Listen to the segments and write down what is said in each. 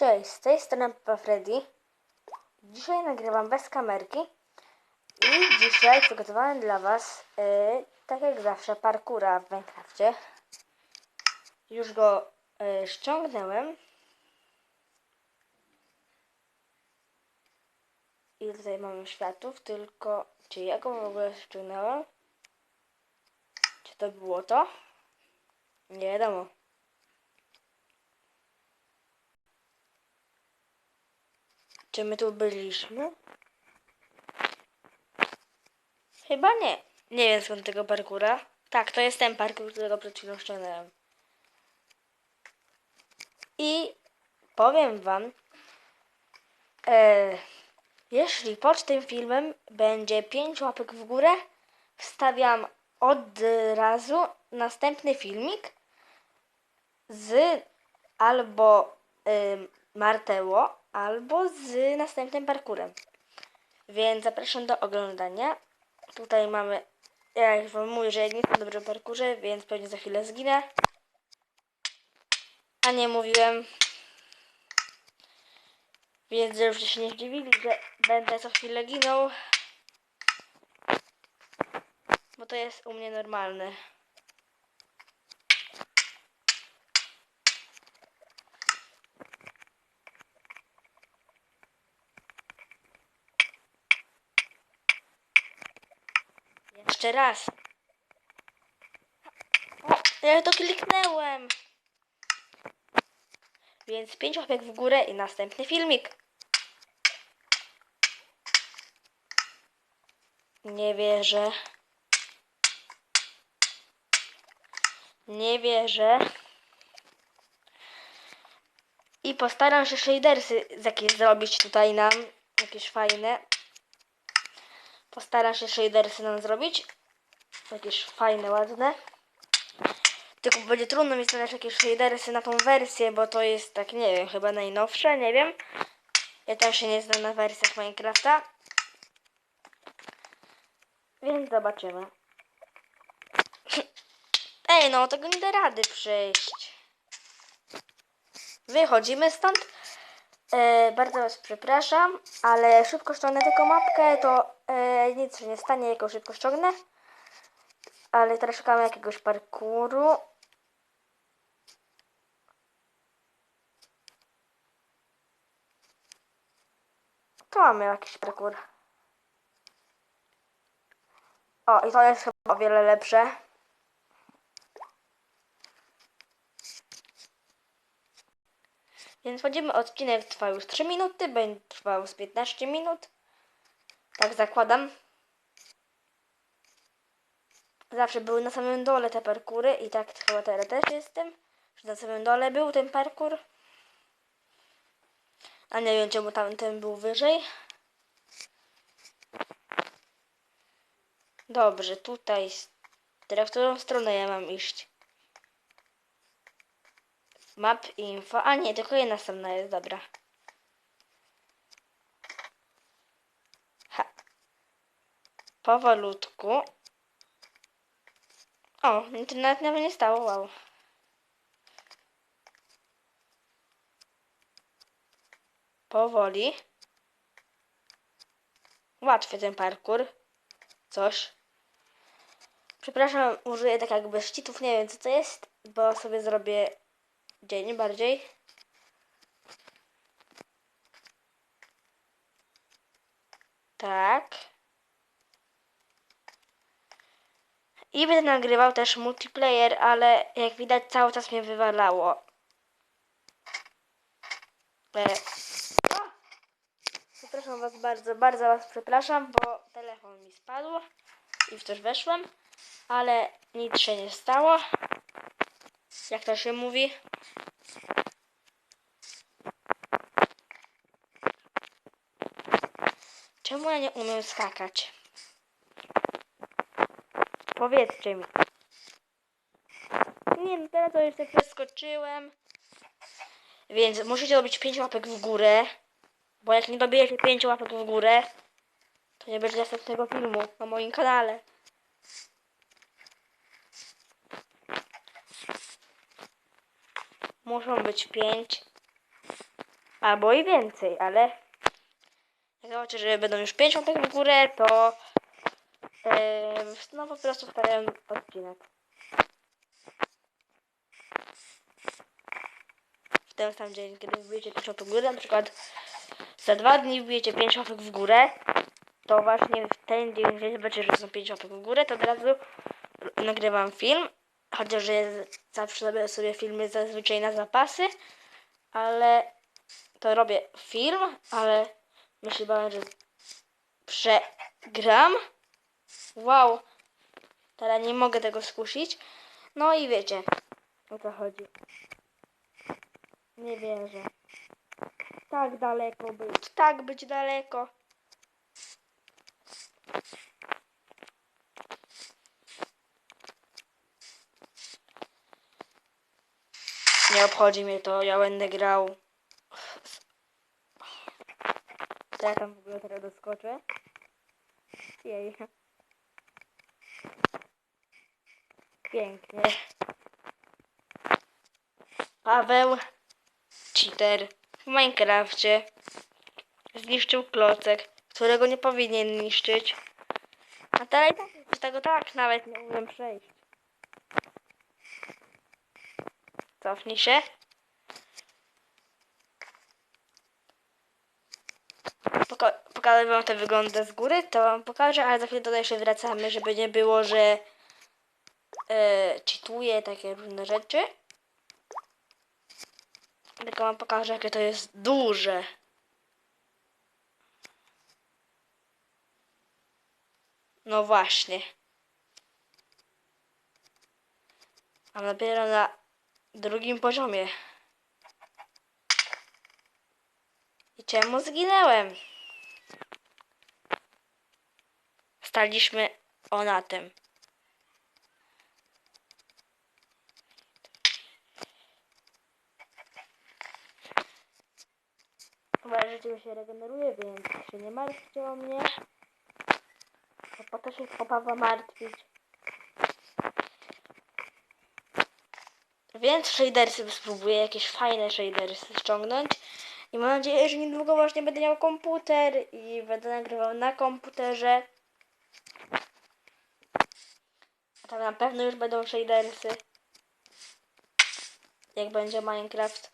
Cześć, z tej strony Papa Freddy. Dzisiaj nagrywam bez kamerki i dzisiaj przygotowałem dla Was, e, tak jak zawsze, parkura w Minecrafcie. Już go e, ściągnąłem. I tutaj mamy światów, tylko czy ja go w ogóle ściągnąłem? Czy to było to? Nie wiadomo. Czy my tu byliśmy? Chyba nie. Nie wiem skąd tego parkura. Tak, to jest ten parkour, którego przed chwilą ściągnąłem. I powiem wam, e, jeśli pod tym filmem będzie 5 łapek w górę, wstawiam od razu następny filmik z albo ym, Marteło, albo z następnym parkurem. Więc zapraszam do oglądania. Tutaj mamy, ja już wam mówię, że ja nie jestem dobrze w parkurze, więc pewnie za chwilę zginę. A nie mówiłem. Więc żebyście się nie zdziwili, że będę co chwilę ginął. Bo to jest u mnie normalne. Jeszcze raz. O, ja to kliknęłem. Więc pięć łapek w górę i następny filmik. Nie wierzę. Nie wierzę. I postaram się shadersy jakieś zrobić tutaj nam. Jakieś fajne. Postaram się shadersy nam zrobić. Jakieś fajne, ładne. Tylko będzie trudno mi znaleźć jakieś shadersy na tą wersję, bo to jest tak, nie wiem, chyba najnowsze, nie wiem. Ja też się nie znam na wersjach Minecrafta. Więc zobaczymy. Ej, no tego nie da rady przejść. Wychodzimy stąd. E, bardzo Was przepraszam, ale szybko ściągnę tylko mapkę, to e, nic się nie stanie, jak ją szybko ściągnę. Ale teraz szukamy jakiegoś parkuru. Tu mamy jakiś parkur. O, i to jest chyba o wiele lepsze. Więc wchodzimy, odcinek trwa już 3 minuty, będzie trwał z 15 minut. Tak zakładam. Zawsze były na samym dole te parkury i tak chyba teraz też jestem. Że na samym dole był ten parkur. A nie wiem czemu tamten był wyżej. Dobrze, tutaj. Teraz w którą stronę ja mam iść? Map info. A nie, tylko jedna strona jest, dobra. Ha. Powolutku. O, internet nawet nie stało, wow. Powoli. Łatwy ten parkour. Coś. Przepraszam, użyję tak jakby szczytów, nie wiem co to jest, bo sobie zrobię dzień bardziej. Tak. I będę nagrywał też multiplayer, ale jak widać cały czas mnie wywalało. E! Przepraszam was bardzo, bardzo was przepraszam, bo telefon mi spadł i w coś weszłem, ale nic się nie stało. Jak to się mówi? Czemu ja nie umiem skakać? Powiedzcie mi. Nie, no teraz to jeszcze przeskoczyłem. Więc musicie robić 5 łapek w górę. Bo jak nie dobijecie 5 łapek w górę, to nie będzie następnego filmu na moim kanale. Muszą być 5. albo i więcej, ale zobaczę, że będą już 5 łapek w górę, to e, no po prostu wstawiam odcinek. W ten sam dzień, kiedy wbijecie 5 łapek w górę, na przykład za dwa dni wbijecie 5 łapek w górę, to właśnie w ten dzień, gdzie zobaczycie, że są 5 łapek w górę, to od razu nagrywam film, chociaż ja zawsze robię sobie filmy zazwyczaj na zapasy, ale to robię film, ale myślałem, że przegram. Wow, teraz nie mogę tego skusić. No i wiecie, o co chodzi. Nie wierzę. Tak daleko być, tak być daleko. Nie obchodzi mnie to, ja będę grał. To ja tam w ogóle teraz doskoczę. Jej. Pięknie. Paweł, cheater, w Minecrafcie zniszczył klocek, którego nie powinien niszczyć. A teraz tak, tego tak nawet nie umiem przejść. Cofnij się. Poka pokażę wam to wygląda z góry, to wam pokażę, ale za chwilę tutaj jeszcze wracamy, żeby nie było, że e, cheatuję takie różne rzeczy. Tylko wam pokażę, jakie to jest duże. No właśnie. A dopiero na drugim poziomie. I czemu zginęłem? Staliśmy o na tym. Chyba życie się regeneruje, więc się nie martwcie o mnie. Bo po to się popawa martwić. Więc shadersy spróbuję jakieś fajne shadersy ściągnąć. I mam nadzieję, że niedługo właśnie będę miał komputer i będę nagrywał na komputerze. A tam na pewno już będą shadersy. Jak będzie Minecraft.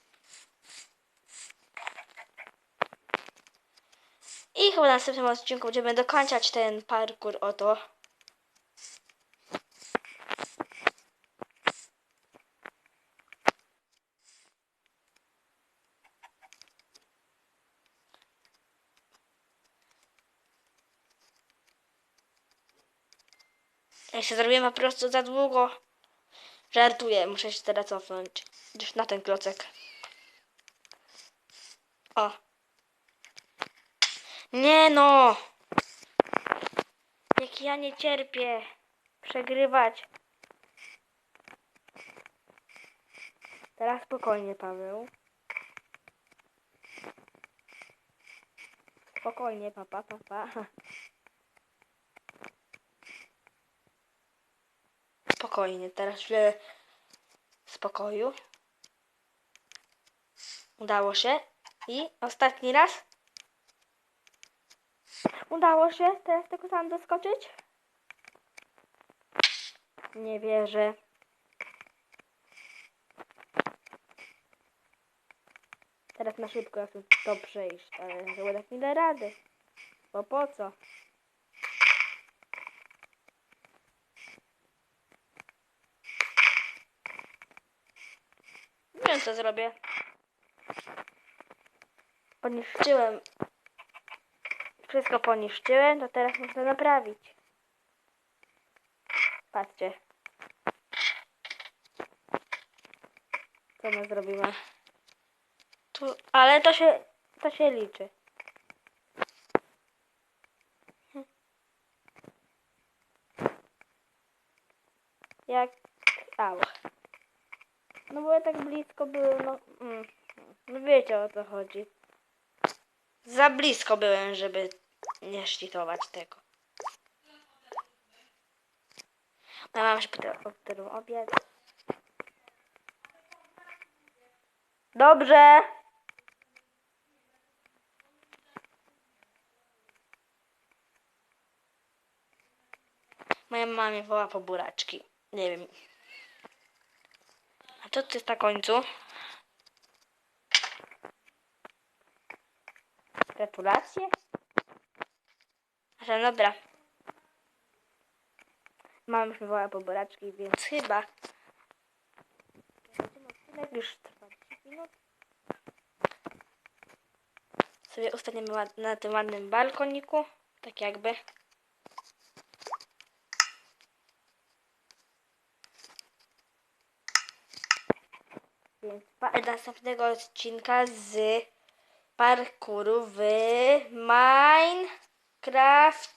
I chyba w następnym odcinku będziemy dokończać ten parkour oto. Ja się zrobiłem po prostu za długo. Żartuję, muszę się teraz cofnąć. Już na ten klocek. O. Nie no! Jak ja nie cierpię przegrywać. Teraz spokojnie, Paweł. Spokojnie, papa, papa. Spokojnie, teraz chwilę spokoju. Udało się. I ostatni raz. Udało się teraz tylko sam doskoczyć. Nie wierzę. Teraz na szybko ja chcę to przejść, ale chyba tak nie da rady. Bo po co? Wiem co zrobię. Poniszczyłem. Wszystko poniszczyłem, to teraz muszę naprawić. Patrzcie. Co my zrobimy? Tu, ale to się, to się liczy. Jak... Au. No bo ja tak blisko byłem, no... Mm, no wiecie o co chodzi. Za blisko byłem, żeby nie szlitować tego. No mam się potem obiad. Dobrze. Moja mama mnie woła po buraczki. Nie wiem, co tu jest na końcu? Gratulacje? Ale dobra. Mama już mnie woła po buraczki, więc chyba... Już trwa 10 minut. Sobie ustaniemy na tym ładnym balkoniku. Tak jakby. Więc pa- następnego odcinka z parkuru w Minecraft